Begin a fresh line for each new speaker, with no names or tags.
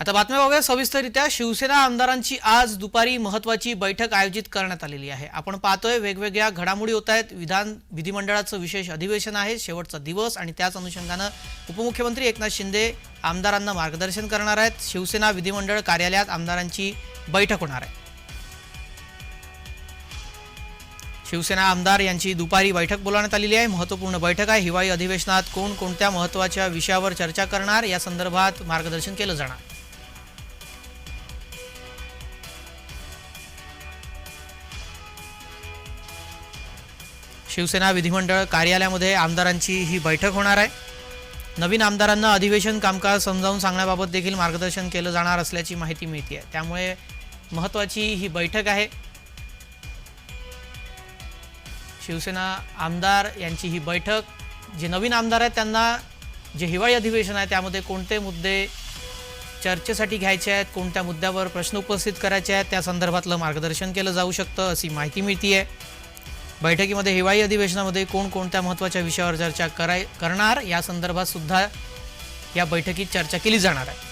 आता बातम्या बघूया सविस्तररित्या. शिवसेना आमदारांची आज दुपारी महत्वाची बैठक आयोजित करण्यात आलेली आहे. आपण पाहतोय वेगवेगळ्या घडामोडी होत आहेत. विधान विधिमंडळाचं विशेष अधिवेशन आहे. शेवटचा दिवस आणि त्याच अनुषंगानं उपमुख्यमंत्री एकनाथ शिंदे आमदारांना मार्गदर्शन करणार आहेत. शिवसेना विधिमंडळ कार्यालयात आमदारांची बैठक होणार आहे. शिवसेना आमदार यांची दुपारी बैठक बोलावण्यात आलेली आहे. महत्त्वपूर्ण बैठक आहे. हिवाळी अधिवेशनात कोण कोणत्या महत्त्वाच्या विषयावर चर्चा करणार? या संदर्भात मार्गदर्शन केलं जाणार. शिवसेना विधिमंडळ कार्यालयामध्ये आमदारांची ही बैठक होणार आहे. नवीन आमदारांना अधिवेशन कामकाज समजावून सांगण्याबाबत देखील मार्गदर्शन केलं जाणार असल्याची माहिती मिळते आहे त्यामुळे महत्त्वाची ही बैठक आहे. शिवसेना आमदार यांची ही बैठक जे नवीन आमदार आहेत त्यांना जे हिवाळी अधिवेशन आहे त्यामध्ये कोणते मुद्दे चर्चेसाठी घ्यायचे आहेत कोणत्या मुद्द्यावर प्रश्न उपस्थित करायचे आहेत त्या संदर्भातलं मार्गदर्शन केलं जाऊ शकतं अशी माहिती मिळते आहे बैठकीमध्ये हिवाळी अधिवेशनामध्ये कोणकोणत्या महत्त्वाच्या विषयावर चर्चा कराय करणार? या संदर्भात सुद्धा या बैठकीत चर्चा केली जाणार आहे.